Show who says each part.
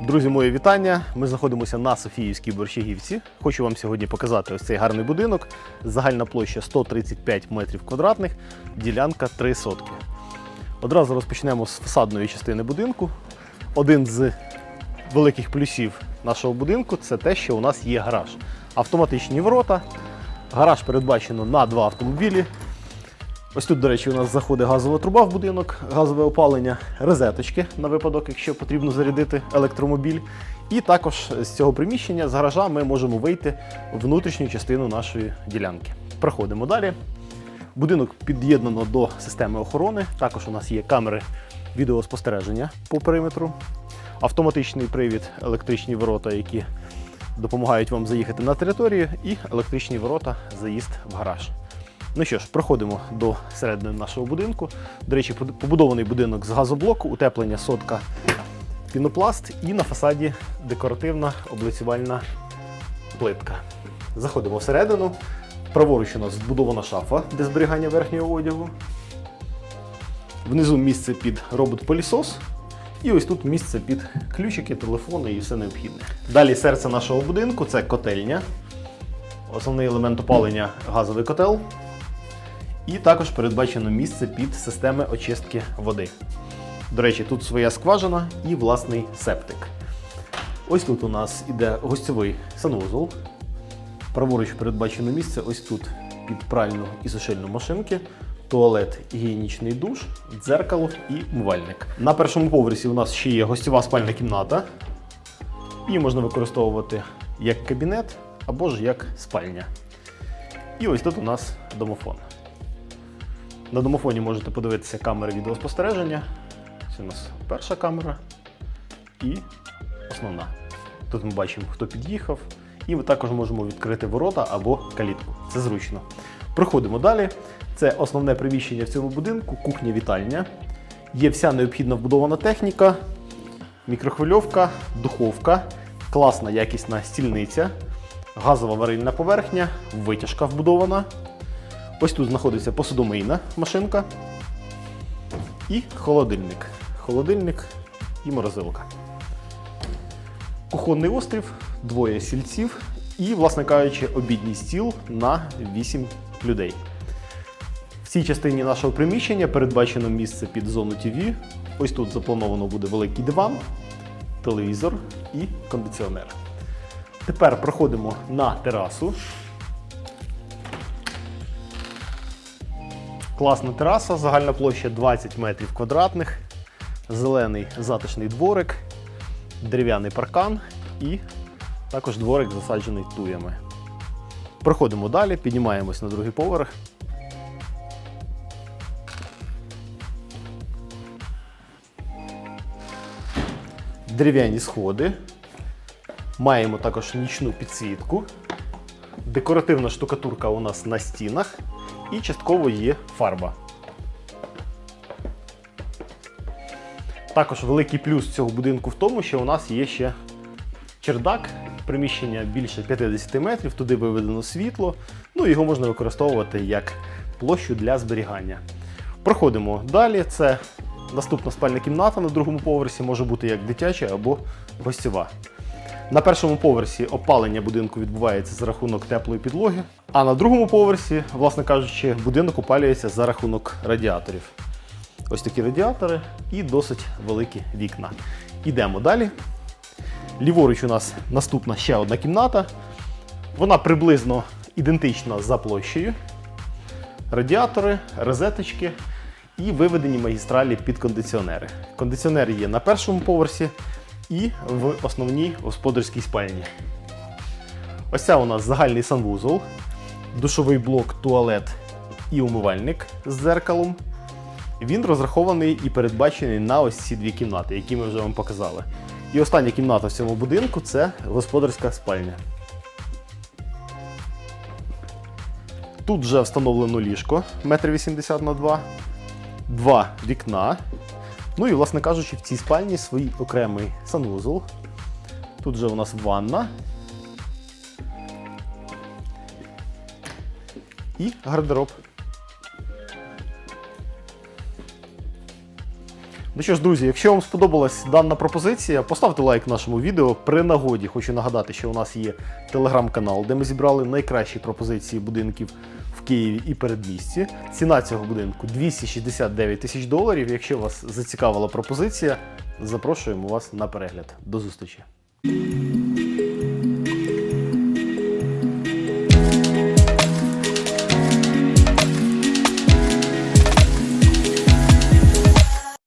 Speaker 1: Друзі, мої вітання. Ми знаходимося на Софіївській Борщагівці. Хочу вам сьогодні показати ось цей гарний будинок. Загальна площа 135 метрів квадратних, ділянка 3 сотки. Одразу розпочнемо з фасадної частини будинку. Один з великих плюсів нашого будинку це те, що у нас є гараж. Автоматичні ворота. Гараж передбачено на два автомобілі. Ось тут, до речі, у нас заходить газова труба в будинок, газове опалення, розеточки на випадок, якщо потрібно зарядити електромобіль. І також з цього приміщення з гаража ми можемо вийти в внутрішню частину нашої ділянки. Проходимо далі. Будинок під'єднано до системи охорони. Також у нас є камери відеоспостереження по периметру, автоматичний привід, електричні ворота, які допомагають вам заїхати на територію, і електричні ворота заїзд в гараж. Ну що ж, проходимо до середини нашого будинку. До речі, побудований будинок з газоблоку, утеплення сотка пінопласт і на фасаді декоративна облицювальна плитка. Заходимо всередину. Праворуч у нас збудована шафа для зберігання верхнього одягу. Внизу місце під робот-пилісос. І ось тут місце під ключики, телефони і все необхідне. Далі серце нашого будинку це котельня. Основний елемент опалення газовий котел. І також передбачено місце під системи очистки води. До речі, тут своя скважина і власний септик. Ось тут у нас іде гостьовий санвузол. Праворуч передбачено місце ось тут під пральну і сушильну машинки, туалет, гігієнічний душ, дзеркало і умивальник. На першому поверсі у нас ще є гостьова спальна кімната. Її можна використовувати як кабінет або ж як спальня. І ось тут у нас домофон. На домофоні можете подивитися камери відеоспостереження. Це у нас перша камера і основна. Тут ми бачимо, хто під'їхав. І ми також можемо відкрити ворота або калітку. Це зручно. Проходимо далі. Це основне приміщення в цьому будинку, кухня-вітальня. Є вся необхідна вбудована техніка, мікрохвильовка, духовка, класна якісна стільниця, газова варильна поверхня, витяжка вбудована. Ось тут знаходиться посудомийна машинка і холодильник. Холодильник і морозилка. Кухонний острів, двоє сільців і, власне кажучи, обідній стіл на 8 людей. В цій частині нашого приміщення передбачено місце під зону ТВ. Ось тут заплановано буде великий диван, телевізор і кондиціонер. Тепер проходимо на терасу. Класна тераса, загальна площа 20 метрів квадратних, зелений затишний дворик, дерев'яний паркан і також дворик засаджений туями. Проходимо далі, піднімаємось на другий поверх. Дерев'яні сходи. Маємо також нічну підсвітку. Декоративна штукатурка у нас на стінах і частково є фарба. Також великий плюс цього будинку в тому, що у нас є ще чердак, приміщення більше 50 метрів, туди виведено світло, ну його можна використовувати як площу для зберігання. Проходимо далі. Це наступна спальна кімната на другому поверсі, може бути як дитяча або гостєва. На першому поверсі опалення будинку відбувається за рахунок теплої підлоги, а на другому поверсі, власне кажучи, будинок опалюється за рахунок радіаторів. Ось такі радіатори і досить великі вікна. Ідемо далі. Ліворуч у нас наступна ще одна кімната. Вона приблизно ідентична за площею. Радіатори, розеточки і виведені магістралі під кондиціонери. Кондиціонер є на першому поверсі і в основній господарській спальні. Ось це у нас загальний санвузол, душовий блок, туалет і умивальник з дзеркалом. Він розрахований і передбачений на ось ці дві кімнати, які ми вже вам показали. І остання кімната в цьому будинку це господарська спальня. Тут вже встановлено ліжко 1,80 м на 2, два вікна. Ну і, власне кажучи, в цій спальні свій окремий санвузол. Тут же у нас ванна. І гардероб. Ну що ж, друзі, якщо вам сподобалась дана пропозиція, поставте лайк нашому відео. При нагоді хочу нагадати, що у нас є телеграм-канал, де ми зібрали найкращі пропозиції будинків Києві і передмісті. Ціна цього будинку 269 тисяч доларів. Якщо вас зацікавила пропозиція, запрошуємо вас на перегляд. До зустрічі!